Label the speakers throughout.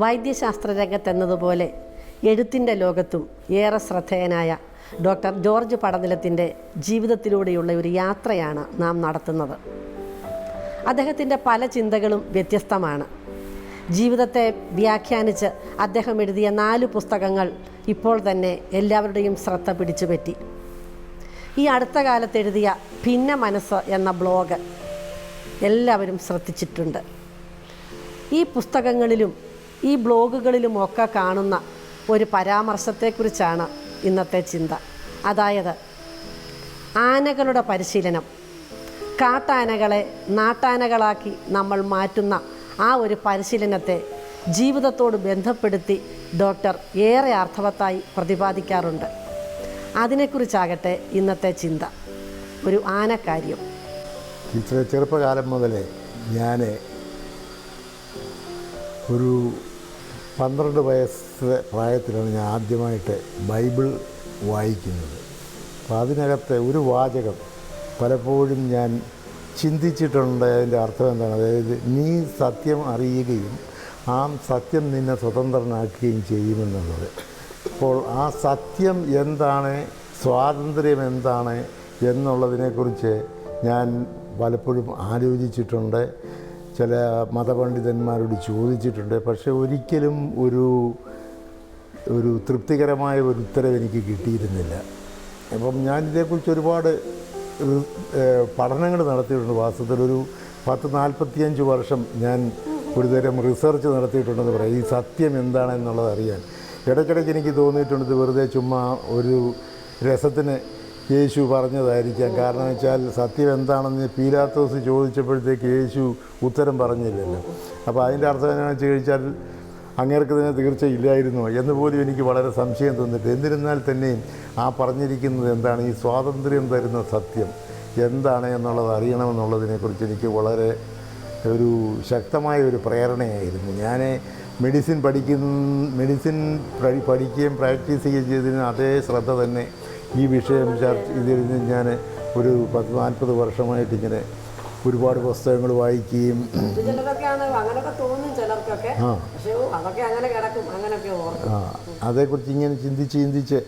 Speaker 1: വൈദ്യശാസ്ത്ര രംഗത്തെന്നതുപോലെ എഴുത്തിന്റെ ലോകത്തും ഏറെ ശ്രദ്ധേയനായ ഡോക്ടർ ജോർജ് പടനിലത്തിന്റെ ജീവിതത്തിലൂടെയുള്ള ഒരു യാത്രയാണ് നാം നടത്തുന്നത്. അദ്ദേഹത്തിന്റെ പല ചിന്തകളും വ്യത്യസ്തമാണ്. ജീവിതത്തെ വ്യാഖ്യാനിച്ച് അദ്ദേഹം എഴുതിയ നാല് പുസ്തകങ്ങൾ ഇപ്പോൾ തന്നെ എല്ലാവരുടെയും ശ്രദ്ധ പിടിച്ചുപറ്റി. ഈ അടുത്ത കാലത്ത് എഴുതിയ ഭിന്ന മനസ്സ് എന്ന ബ്ലോഗ് എല്ലാവരും ശ്രദ്ധിച്ചിട്ടുണ്ട്. ഈ പുസ്തകങ്ങളിലും ഈ ബ്ലോഗുകളിലുമൊക്കെ കാണുന്ന ഒരു പരാമർശത്തെക്കുറിച്ചാണ് ഇന്നത്തെ ചിന്ത. അതായത് ആനകളുടെ പരിശീലനം. കാട്ടാനകളെ നാട്ടാനകളാക്കി നമ്മൾ മാറ്റുന്ന ആ ഒരു പരിശീലനത്തെ ജീവിതത്തോട് ബന്ധപ്പെടുത്തി ഡോക്ടർ ഏറെ അർത്ഥവത്തായി പ്രതിപാദിക്കാറുണ്ട്. അതിനെക്കുറിച്ചാകട്ടെ ഇന്നത്തെ ചിന്ത. ഒരു ആനക്കാര്യം.
Speaker 2: ചെറുപ്പകാലം മുതലേ ഞാൻ ഒരു പന്ത്രണ്ട് വയസ്സ് പ്രായത്തിലാണ് ഞാൻ ആദ്യമായിട്ട് ബൈബിൾ വായിക്കുന്നത്. അപ്പോൾ അതിനകത്തെ ഒരു വാചകം പലപ്പോഴും ഞാൻ ചിന്തിച്ചിട്ടുണ്ട്. അതിന്റെ അർത്ഥം എന്താണ്? അതായത് നീ സത്യം അറിയുകയും ആ സത്യം നിന്നെ സ്വതന്ത്രനാക്കുകയും ചെയ്യുമെന്നുള്ളത്. അപ്പോൾ ആ സത്യം എന്താണ്? സ്വാതന്ത്ര്യം എന്താണ്? എന്നുള്ളതിനെക്കുറിച്ച് ഞാൻ പലപ്പോഴും ആലോചിച്ചിട്ടുണ്ട്. ചില മതപണ്ഡിതന്മാരോട് ചോദിച്ചിട്ടുണ്ട്. പക്ഷെ ഒരിക്കലും ഒരു ഒരു തൃപ്തികരമായ ഒരു ഉത്തരവ് എനിക്ക് കിട്ടിയിരുന്നില്ല. അപ്പം ഞാൻ ഇതേക്കുറിച്ച് ഒരുപാട് പഠനങ്ങൾ നടത്തിയിട്ടുണ്ട് വാസ്തവത്തിൽ. ഒരു പത്ത് നാൽപ്പത്തിയഞ്ച് വർഷം ഞാൻ ഒരുതരം റിസർച്ച് നടത്തിയിട്ടുണ്ടെന്ന് പറയാം. ഈ സത്യം എന്താണെന്നുള്ളത് അറിയാൻ. ഇടയ്ക്കിടയ്ക്ക് എനിക്ക് തോന്നിയിട്ടുണ്ട് വെറുതെ ചുമ്മാ ഒരു രസത്തിന് യേശു പറഞ്ഞതായിരിക്കാം. കാരണം വെച്ചാൽ സത്യം എന്താണെന്ന് പീലാത്തോസ് ചോദിച്ചപ്പോഴത്തേക്ക് യേശു ഉത്തരം പറഞ്ഞില്ലല്ലോ. അപ്പോൾ അതിന്റെ അർത്ഥം എന്നാണെന്ന് വെച്ച് കഴിച്ചാൽ അങ്ങേർക്ക് തന്നെ തീർച്ചയില്ലായിരുന്നോ എന്ന് പോലും എനിക്ക് വളരെ സംശയം തോന്നിട്ട് എന്നിരുന്നാൽ തന്നെയും ആ പറഞ്ഞിരിക്കുന്നത് എന്താണ്? ഈ സ്വാതന്ത്ര്യം തരുന്ന സത്യം എന്താണ് എന്നുള്ളത് അറിയണമെന്നുള്ളതിനെക്കുറിച്ച് എനിക്ക് വളരെ ഒരു ശക്തമായ ഒരു പ്രേരണയായിരുന്നു. ഞാൻ മെഡിസിൻ പഠിക്കുന്ന മെഡിസിൻ പഠിക്കുകയും പ്രാക്ടീസ് ചെയ്യുകയും ചെയ്തതിന് അതേ ശ്രദ്ധ തന്നെ ഈ വിഷയം ചർച്ച ഇതിരുന്ന് ഞാൻ ഒരു പത്ത് നാൽപ്പത് വർഷമായിട്ട് ഇങ്ങനെ ഒരുപാട് പുസ്തകങ്ങൾ വായിക്കുകയും ആ. അതേക്കുറിച്ച് ഇങ്ങനെ ചിന്തിച്ച് ചിന്തിച്ച്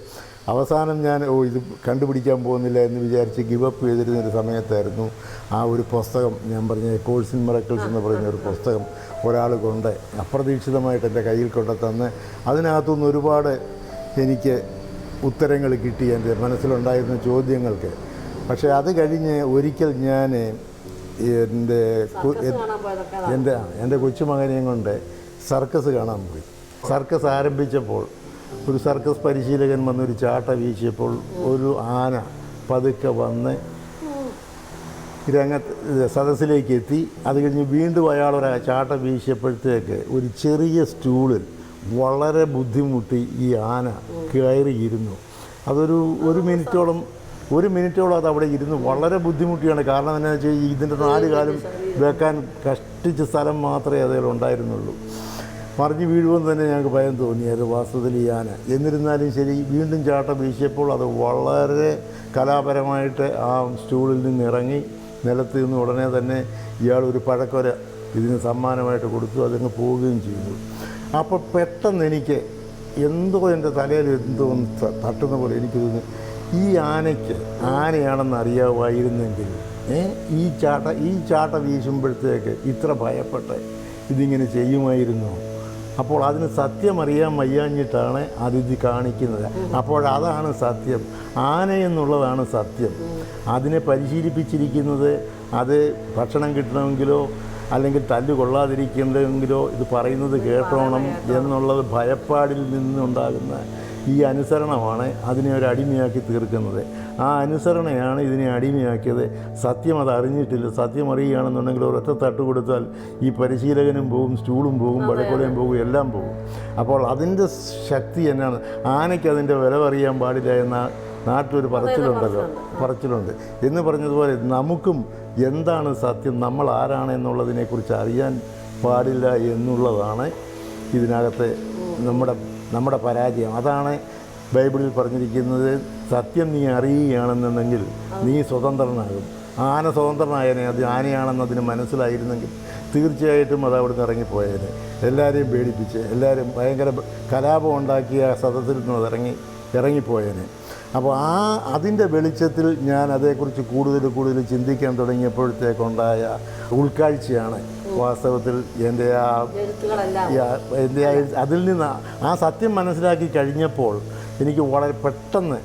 Speaker 2: അവസാനം ഞാൻ ഓ ഇത് കണ്ടുപിടിക്കാൻ പോകുന്നില്ല എന്ന് വിചാരിച്ച് ഗിവ് അപ്പ് ചെയ്തിരുന്ന ഒരു സമയത്തായിരുന്നു ആ ഒരു പുസ്തകം ഞാൻ പറഞ്ഞ കോഴ്സ് ഇൻ മിറക്കിൾസ് എന്ന് പറയുന്ന ഒരു പുസ്തകം ഒരാൾ കൊണ്ട് അപ്രതീക്ഷിതമായിട്ട് എന്റെ കയ്യിൽ കൊണ്ട് തന്ന് അതിനകത്തുനിന്ന് ഒരുപാട് എനിക്ക് ഉത്തരങ്ങൾ കിട്ടി എന്റെ മനസ്സിലുണ്ടായിരുന്ന ചോദ്യങ്ങൾക്ക്. പക്ഷേ അത് കഴിഞ്ഞ് ഒരിക്കൽ ഞാൻ
Speaker 1: എന്റെ
Speaker 2: എന്റെ എന്റെ കൊച്ചുമകനെയും കൊണ്ട് സർക്കസ് കാണാൻ പോയി. സർക്കസ് ആരംഭിച്ചപ്പോൾ ഒരു സർക്കസ് പരിശീലകൻ വന്നൊരു ചാട്ട വീശിയപ്പോൾ ഒരു ആന പതുക്കെ വന്ന് രംഗത്ത് സദസ്സിലേക്ക് എത്തി. അത് കഴിഞ്ഞ് വീണ്ടും അയാൾ ഒരു ചാട്ട വീശിയപ്പോഴത്തേക്ക് ഒരു ചെറിയ സ്റ്റൂളിൽ വളരെ ബുദ്ധിമുട്ടി ഈ ആന കയറിയിരുന്നു. അതൊരു ഒരു മിനിറ്റോളം ഒരു മിനിറ്റോളം അത് അവിടെ ഇരുന്ന് വളരെ ബുദ്ധിമുട്ടിയാണ്. കാരണം എന്താണെന്ന് വെച്ചാൽ ഇതിന്റെ നാല് കാലം വെക്കാൻ കഷ്ടിച്ച സ്ഥലം മാത്രമേ അതിൽ ഉണ്ടായിരുന്നുള്ളൂ. മറിഞ്ഞ് വീഴുമെന്ന് തന്നെ ഞങ്ങൾക്ക് ഭയം തോന്നി അത് വാസ്തവത്തിൽ ഈ ആന. എന്നിരുന്നാലും ശരി വീണ്ടും ചാട്ട വീശിയപ്പോൾ അത് വളരെ കലാപരമായിട്ട് ആ സ്റ്റൂളിൽ നിന്ന് ഇറങ്ങി നിലത്ത് നിന്ന് ഉടനെ തന്നെ ഇയാൾ ഒരു പഴക്കൊര ഇതിന് സമ്മാനമായിട്ട് കൊടുത്തു അതങ്ങ് പോവുകയും ചെയ്തു. അപ്പോൾ പെട്ടെന്ന് എനിക്ക് എന്തോ എന്റെ തലയിൽ എന്തോ തട്ടുന്ന പോലെ എനിക്ക് ഈ ആനയ്ക്ക് ആനയാണെന്ന് അറിയാമായിരുന്നെങ്കിൽ ഈ ചാട്ട ഈ ചാട്ട വീശുമ്പോഴത്തേക്ക് ഇത്ര ഭയപ്പെട്ട് ഇതിങ്ങനെ ചെയ്യുമായിരുന്നു. അപ്പോൾ അതിന് സത്യം അറിയാൻ വയ്യാഞ്ഞിട്ടാണ് അതിഥി കാണിക്കുന്നത്. അപ്പോൾ അതാണ് സത്യം. ആന എന്നുള്ളതാണ് സത്യം. അതിനെ പരിശീലിപ്പിച്ചിരിക്കുന്നത് അത് ഭക്ഷണം കിട്ടണമെങ്കിലോ അല്ലെങ്കിൽ തല്ല് കൊള്ളാതിരിക്കുന്നതെങ്കിലോ ഇത് പറയുന്നത് കേട്ടോണം എന്നുള്ളത് ഭയപ്പാടിൽ നിന്നുണ്ടാകുന്ന ഈ അനുസരണമാണ് അതിനെ ഒരു അടിമയാക്കി തീർക്കുന്നത്. ആ അനുസരണയാണ് ഇതിനെ അടിമയാക്കിയത്. സത്യം അത് അറിഞ്ഞിട്ടില്ല. സത്യം അറിയുകയാണെന്നുണ്ടെങ്കിൽ ഒരൊറ്റ തട്ട് കൊടുത്താൽ ഈ പരിശീലകനും പോകും സ്റ്റൂളും പോകും വഴക്കൊലയും പോകും എല്ലാം പോകും. അപ്പോൾ അതിന്റെ ശക്തി എന്നാണ്. ആനയ്ക്ക് അതിന്റെ വില അറിയാൻ പാടില്ല എന്ന നാട്ടിലൊരു പറച്ചിലുണ്ടല്ലോ. പറച്ചിലുണ്ട്. എന്ന് പറഞ്ഞതുപോലെ നമുക്കും എന്താണ് സത്യം? നമ്മൾ ആരാണ് എന്നുള്ളതിനെക്കുറിച്ച് അറിയാൻ പാടില്ല എന്നുള്ളതാണ് ഇതിനകത്തെ നമ്മുടെ നമ്മുടെ പരാജയം. അതാണ് ബൈബിളിൽ പറഞ്ഞിരിക്കുന്നത് സത്യം നീ അറിയുകയാണെന്നുണ്ടെങ്കിൽ നീ സ്വതന്ത്രനാകും. ആന സ്വതന്ത്രനായനെ അത് ആനയാണെന്ന് അതിന് മനസ്സിലായിരുന്നെങ്കിൽ തീർച്ചയായിട്ടും അത് അവിടുന്ന് ഇറങ്ങിപ്പോയേനെ. എല്ലാവരെയും പേടിപ്പിച്ച് എല്ലാവരും ഭയങ്കര കലാപം ഉണ്ടാക്കിയ സദസ്സിൽ നിന്ന് ഇറങ്ങി ഇറങ്ങിപ്പോയേനെ. അപ്പോൾ ആ അതിന്റെ വെളിച്ചത്തിൽ ഞാൻ അതേക്കുറിച്ച് കൂടുതൽ കൂടുതൽ ചിന്തിക്കാൻ തുടങ്ങിയപ്പോഴത്തേക്കുണ്ടായ ഉൾക്കാഴ്ചയാണ് വാസ്തവത്തിൽ എന്റെ ആ എന്റെ ആ അതിൽ നിന്ന് ആ- ആ സത്യം മനസ്സിലാക്കി കഴിഞ്ഞപ്പോൾ എനിക്ക് വളരെ പെട്ടെന്ന്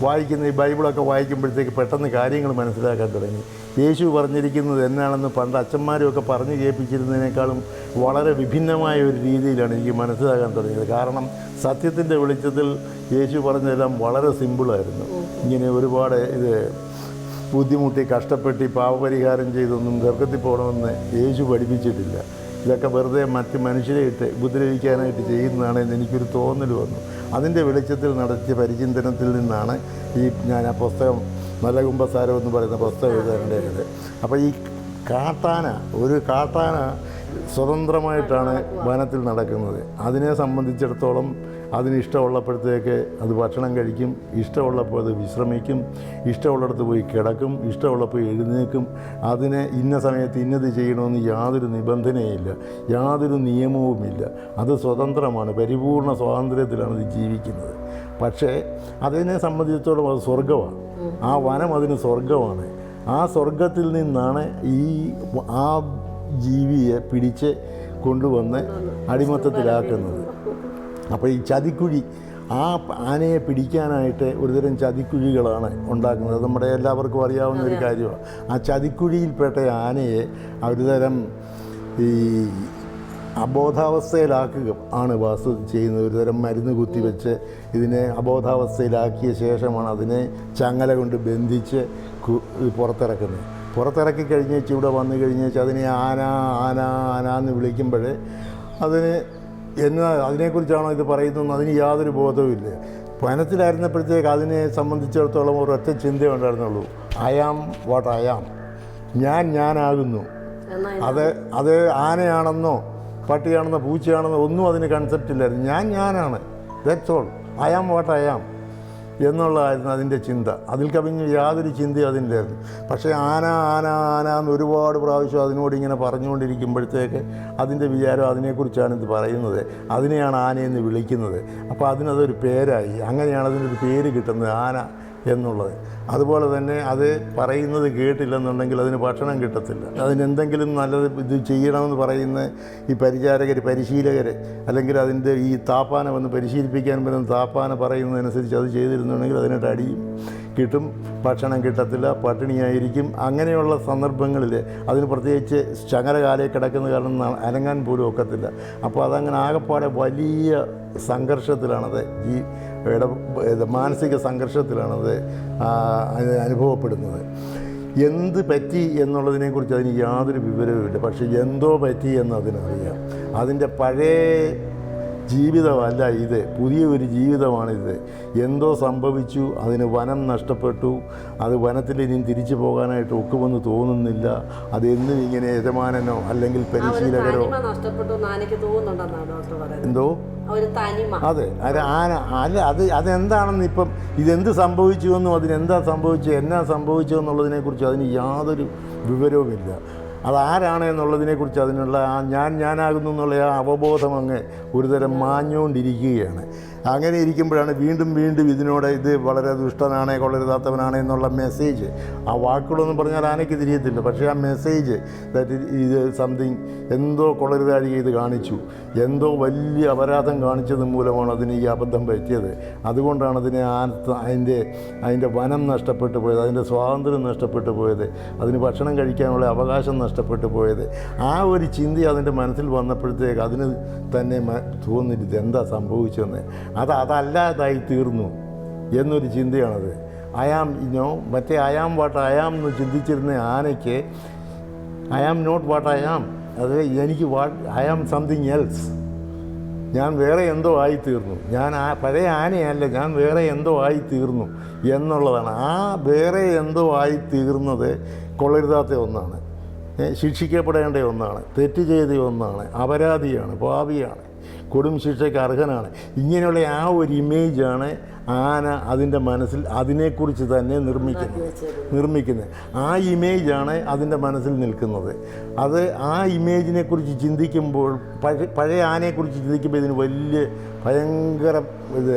Speaker 2: വായിക്കുന്ന ഈ ബൈബിളൊക്കെ വായിക്കുമ്പോഴത്തേക്ക് പെട്ടെന്ന് കാര്യങ്ങൾ മനസ്സിലാക്കാൻ തുടങ്ങി. യേശു പറഞ്ഞിരിക്കുന്നത് എന്നാണെന്ന് പണ്ട് അച്ഛന്മാരുമൊക്കെ പറഞ്ഞു കേൾപ്പിച്ചിരുന്നതിനേക്കാളും വളരെ വിഭിന്നമായ ഒരു രീതിയിലാണ് എനിക്ക് മനസ്സിലാക്കാൻ തുടങ്ങിയത്. കാരണം സത്യത്തിന്റെ വെളിച്ചത്തിൽ യേശു പറഞ്ഞതെല്ലാം വളരെ സിമ്പിളായിരുന്നു. ഇങ്ങനെ ഒരുപാട് ഇത് ബുദ്ധിമുട്ടി കഷ്ടപ്പെട്ടി പാവപരിഹാരം ചെയ്തൊന്നും ഗർഭത്തിൽ പോകണമെന്ന് യേശു പഠിപ്പിച്ചിട്ടില്ല. ഇതൊക്കെ വെറുതെ മറ്റ് മനുഷ്യരെ ഇട്ട് ഉപദ്രവിക്കാനായിട്ട് ചെയ്യുന്നതാണ് എന്ന് എനിക്കൊരു തോന്നൽ വന്നു. അതിന്റെ വെളിച്ചത്തിൽ നടത്തിയ പരിചിന്തനത്തിൽ നിന്നാണ് ഈ ഞാൻ ആ പുസ്തകം നല്ല കുമ്പസാരം എന്ന് പറയുന്ന പുസ്തകം എഴുതാനുണ്ടായത് അപ്പോൾ ഈ കാട്ടാന ഒരു കാട്ടാന സ്വതന്ത്രമായിട്ടാണ് വനത്തിൽ നടക്കുന്നത്. അതിനെ സംബന്ധിച്ചിടത്തോളം അതിന് ഇഷ്ടമുള്ളപ്പോഴത്തേക്ക് അത് ഭക്ഷണം കഴിക്കും ഇഷ്ടമുള്ളപ്പോൾ അത് വിശ്രമിക്കും ഇഷ്ടമുള്ളിടത്ത് പോയി കിടക്കും ഇഷ്ടമുള്ളപ്പോൾ എഴുന്നേക്കും അതിനെ ഇന്ന സമയത്ത് ഇന്നത് ചെയ്യണമെന്ന് യാതൊരു നിബന്ധനയില്ല യാതൊരു നിയമവുമില്ല. അത് സ്വതന്ത്രമാണ് പരിപൂർണ സ്വാതന്ത്ര്യത്തിലാണ് ഇത് ജീവിക്കുന്നത്. പക്ഷേ അതിനെ സംബന്ധിച്ചിടത്തോളം അത് സ്വർഗമാണ് ആ വനം അതിന് സ്വർഗമാണ് ആ സ്വർഗത്തിൽ നിന്നാണ് ഈ ആ ജീവിയെ പിടിച്ച് കൊണ്ടുവന്ന് അടിമത്തത്തിലാക്കുന്നത്. അപ്പോൾ ഈ ചതിക്കുഴി ആ ആനയെ പിടിക്കാനായിട്ട് ഒരുതരം ചതിക്കുഴികളാണ് ഉണ്ടാക്കുന്നത്. നമ്മുടെ എല്ലാവർക്കും അറിയാവുന്ന ഒരു കാര്യമാണ്. ആ ചതിക്കുഴിയിൽപ്പെട്ട ആനയെ ഒരുതരം ഈ അബോധാവസ്ഥയിലാക്കുക ആണ് വാസ്തു ചെയ്യുന്നത്. ഒരുതരം മരുന്ന് കുത്തിവെച്ച് ഇതിനെ അബോധാവസ്ഥയിലാക്കിയ ശേഷമാണ് അതിനെ ചങ്ങല കൊണ്ട് ബന്ധിച്ച് പുറത്തിറക്കുന്നത്. പുറത്തിറക്കി കഴിഞ്ഞേച്ച് ഇവിടെ വന്നു കഴിഞ്ഞേച്ച് അതിനെ ആന ആന ആന എന്ന് വിളിക്കുമ്പോഴേ അതിന് എന്നാ അതിനെക്കുറിച്ചാണോ ഇത് പറയുന്നതെന്ന് അതിന് യാതൊരു ബോധവുമില്ല വനത്തിലായിരുന്നപ്പോഴത്തേക്ക് അതിനെ സംബന്ധിച്ചിടത്തോളം ഒരൊറ്റ ചിന്തയേ ഉണ്ടായിരുന്നുള്ളൂ. അയാം വാട്ട് അയാം ഞാൻ ഞാനാകുന്നു. അത് അത് ആനയാണെന്നോ പട്ടിയാണെന്നോ പൂച്ചയാണെന്നോ ഒന്നും അതിന് കൺസെപ്റ്റ് ഇല്ലായിരുന്നു. ഞാൻ ഞാനാണ്. That's all I am what I am എന്നുള്ളതായിരുന്നു അതിന്റെ ചിന്ത. അതിൽ കവിഞ്ഞ് യാതൊരു ചിന്തയും അതിന്റെയായിരുന്നു. പക്ഷേ ആന ആന ആന എന്ന് ഒരുപാട് പ്രാവശ്യം അതിനോട് ഇങ്ങനെ പറഞ്ഞുകൊണ്ടിരിക്കുമ്പോഴത്തേക്ക് അതിന്റെ വിചാരം അതിനെക്കുറിച്ചാണ് ഇത് പറയുന്നത്. അതിനെയാണ് ആനയെന്ന് വിളിക്കുന്നത്. അപ്പോൾ അതിനതൊരു പേരായി. അങ്ങനെയാണ് അതിനൊരു പേര് കിട്ടുന്നത്. ആന. എന്നുള്ളത്. അതുപോലെ തന്നെ അത് പറയുന്നത് കേട്ടില്ലെന്നുണ്ടെങ്കിൽ അതിന് ഭക്ഷണം കിട്ടത്തില്ല. അതിനെന്തെങ്കിലും നല്ലത് ഇത് ചെയ്യണമെന്ന് പറയുന്ന ഈ പരിചാരകർ പരിശീലകർ അല്ലെങ്കിൽ അതിന്റെ ഈ താപ്പാന വന്ന് പരിശീലിപ്പിക്കാൻ വരുന്ന താപ്പാന പറയുന്നതനുസരിച്ച് അത് ചെയ്തിരുന്നുണ്ടെങ്കിൽ അതിനായിട്ട് അടിയും. കിട്ടും ഭക്ഷണം കിട്ടത്തില്ല പട്ടിണിയായിരിക്കും. അങ്ങനെയുള്ള സന്ദർഭങ്ങളിൽ അതിന് പ്രത്യേകിച്ച് ചങ്ങരകാലയിൽ കിടക്കുന്ന കാരണം അനങ്ങാൻ പോലും ഒക്കത്തില്ല. അപ്പോൾ അതങ്ങനെ ആകെപ്പാടെ വലിയ സംഘർഷത്തിലാണത്. ഈ ഇട മാനസിക സംഘർഷത്തിലാണത് അനുഭവപ്പെടുന്നത്. എന്ത് പറ്റി എന്നുള്ളതിനെക്കുറിച്ച് അതിന് യാതൊരു വിവരവുമില്ല. പക്ഷേ എന്തോ പറ്റി എന്ന് അതിനറിയാം അതിന്റെ പഴയ ജീവിതമല്ല ഇത്. പുതിയ ഒരു ജീവിതമാണിത്. എന്തോ സംഭവിച്ചു അതിന് വനം നഷ്ടപ്പെട്ടു. അത് വനത്തിൽ ഇനിയും തിരിച്ചു പോകാനായിട്ട് ഒക്കുമെന്ന് തോന്നുന്നില്ല. അതെന്നും ഇങ്ങനെ യജമാനനോ അല്ലെങ്കിൽ പരിശീലകരോ എന്തോ? അതെ. അത് ആന അല്ല അത് അതെന്താണെന്ന് ഇപ്പം ഇതെന്ത് സംഭവിച്ചു എന്നും അതിനെന്താ സംഭവിച്ചു എന്നാ സംഭവിച്ചു എന്നുള്ളതിനെക്കുറിച്ച് അതിന് യാതൊരു വിവരവുമില്ല. അതാരാണ് എന്നുള്ളതിനെക്കുറിച്ച് അതിനുള്ള ആ ഞാൻ ഞാനാകുന്നു എന്നുള്ള ആ അവബോധം അങ്ങ് ഒരുതരം മാഞ്ഞുകൊണ്ടിരിക്കുകയാണ്. അങ്ങനെ ഇരിക്കുമ്പോഴാണ് വീണ്ടും വീണ്ടും ഇതിനോട് ഇത് വളരെ ദുഷ്ടനാണ് കൊള്ളരുതാത്തവനാണ് എന്നുള്ള മെസ്സേജ് ആ വാക്കുകളൊന്നും പറഞ്ഞാൽ ആനയ്ക്ക് തിരിയത്തില്ല. പക്ഷേ ആ മെസ്സേജ് ദാറ്റ് ഇത് സംതിങ് എന്തോ കൊള്ളരുതാഴി ഇത് കാണിച്ചു. എന്തോ വലിയ അപരാധം കാണിച്ചത് മൂലമാണ് അതിന് ഈ അബദ്ധം പറ്റിയത്. അതുകൊണ്ടാണ് അതിനെ ആ അതിന്റെ അതിന്റെ വനം നഷ്ടപ്പെട്ടു പോയത് അതിന്റെ സ്വാതന്ത്ര്യം നഷ്ടപ്പെട്ടു പോയത്. അതിന് ഭക്ഷണം കഴിക്കാനുള്ള അവകാശം നഷ്ടപ്പെട്ടു പോയത്. ആ ഒരു ചിന്ത അതിന്റെ മനസ്സിൽ വന്നപ്പോഴത്തേക്ക് അതിന് തന്നെ മ- എന്താ സംഭവിച്ചതെന്ന്. അത് അതല്ലാതായി തീർന്നു എന്നൊരു ചിന്തയാണത്. അയാം ഇനോ മറ്റേ അയാം വാട്ട് അയാം എന്ന് ചിന്തിച്ചിരുന്ന ആനയ്ക്ക് I am not what I am അത് എനിക്ക് what I am something else ഞാൻ വേറെ എന്തോ ആയിത്തീർന്നു ഞാൻ ആ പഴയ ആനയല്ല ഞാൻ വേറെ എന്തോ ആയിത്തീർന്നു എന്നുള്ളതാണ്. ആ വേറെ എന്തോ ആയിത്തീർന്നത് കൊള്ളരുതാത്ത ഒന്നാണ്. ശിക്ഷിക്കപ്പെടേണ്ട ഒന്നാണ് തെറ്റ് ചെയ്ത ഒന്നാണ് അപരാധിയാണ് പാപിയാണ്. കൊടും ശിക്ഷയ്ക്ക് അർഹനാണ്. ഇങ്ങനെയുള്ള ആ ഒരു ഇമേജാണ് ആന അതിന്റെ മനസ്സിൽ അതിനെക്കുറിച്ച് തന്നെ നിർമ്മിക്കുന്നത്. നിർമ്മിക്കുന്നത്. ആ ഇമേജാണ് അതിന്റെ മനസ്സിൽ നിൽക്കുന്നത്. അത് ആ ഇമേജിനെ കുറിച്ച് ചിന്തിക്കുമ്പോൾ പഴയ പഴയ ആനയെക്കുറിച്ച് ചിന്തിക്കുമ്പോൾ ഇതിന് വലിയ ഭയങ്കര ഇത്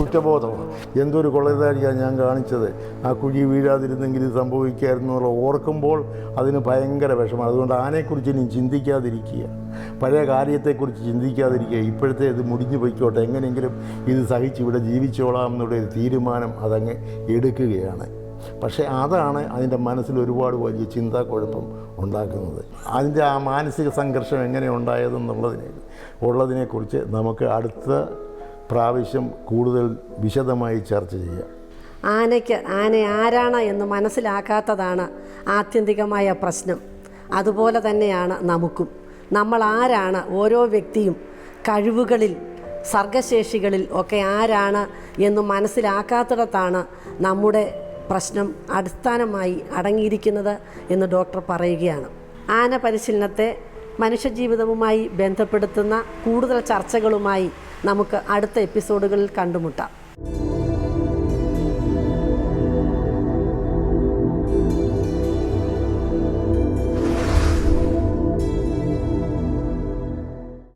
Speaker 2: കുറ്റബോധമാണ്. എന്തൊരു കൊള്ളതായിരിക്കാം ഞാൻ കാണിച്ചത്. ആ കുഴി വീഴാതിരുന്നെങ്കിൽ ഇത് സംഭവിക്കായിരുന്നു എന്നുള്ള ഓർക്കുമ്പോൾ അതിന് ഭയങ്കര വിഷമമാണ് അതുകൊണ്ട് ആനയെക്കുറിച്ച് ഇനി ചിന്തിക്കാതിരിക്കുക. പഴയ കാര്യത്തെക്കുറിച്ച് ചിന്തിക്കാതിരിക്കുക. ഇപ്പോഴത്തെ ഇത് മുടിഞ്ഞു പൊയ്ക്കോട്ടെ എങ്ങനെയെങ്കിലും ഇത് സഹിച്ച് ഇവിടെ ജീവിച്ചോളാം എന്നുള്ള ഒരു തീരുമാനം അതങ്ങ് എടുക്കുകയാണ്. പക്ഷേ അതാണ് അതിന്റെ മനസ്സിൽ ഒരുപാട് വലിയ ചിന്താക്കുഴപ്പം ഉണ്ടാക്കുന്നത്. അതിന്റെ ആ മാനസിക സംഘർഷം എങ്ങനെ ഉണ്ടായതെന്നുള്ളതിനെ ഉള്ളതിനെക്കുറിച്ച് നമുക്ക് അടുത്ത പ്രാവശ്യം കൂടുതൽ വിശദമായി ചർച്ച ചെയ്യാം.
Speaker 1: ആനയ്ക്ക് ആന ആരാണ് എന്ന് മനസ്സിലാക്കാത്തതാണ് ആത്യന്തികമായ പ്രശ്നം. അതുപോലെ തന്നെയാണ് നമുക്കും. നമ്മൾ ആരാണ്? ഓരോ വ്യക്തിയും കഴിവുകളിൽ സർഗശേഷികളിൽ ഒക്കെ ആരാണ് എന്ന് മനസ്സിലാക്കാത്തിടത്താണ് നമ്മുടെ പ്രശ്നം അടിസ്ഥാനമായി അടങ്ങിയിരിക്കുന്നത് എന്ന് ഡോക്ടർ പറയുകയാണ്. ആന പരിശീലനത്തെ മനുഷ്യജീവിതവുമായി ബന്ധപ്പെടുത്തുന്ന കൂടുതൽ ചർച്ചകളുമായി നമുക്ക് അടുത്ത എപ്പിസോഡുകളിൽ കണ്ടുമുട്ടാം.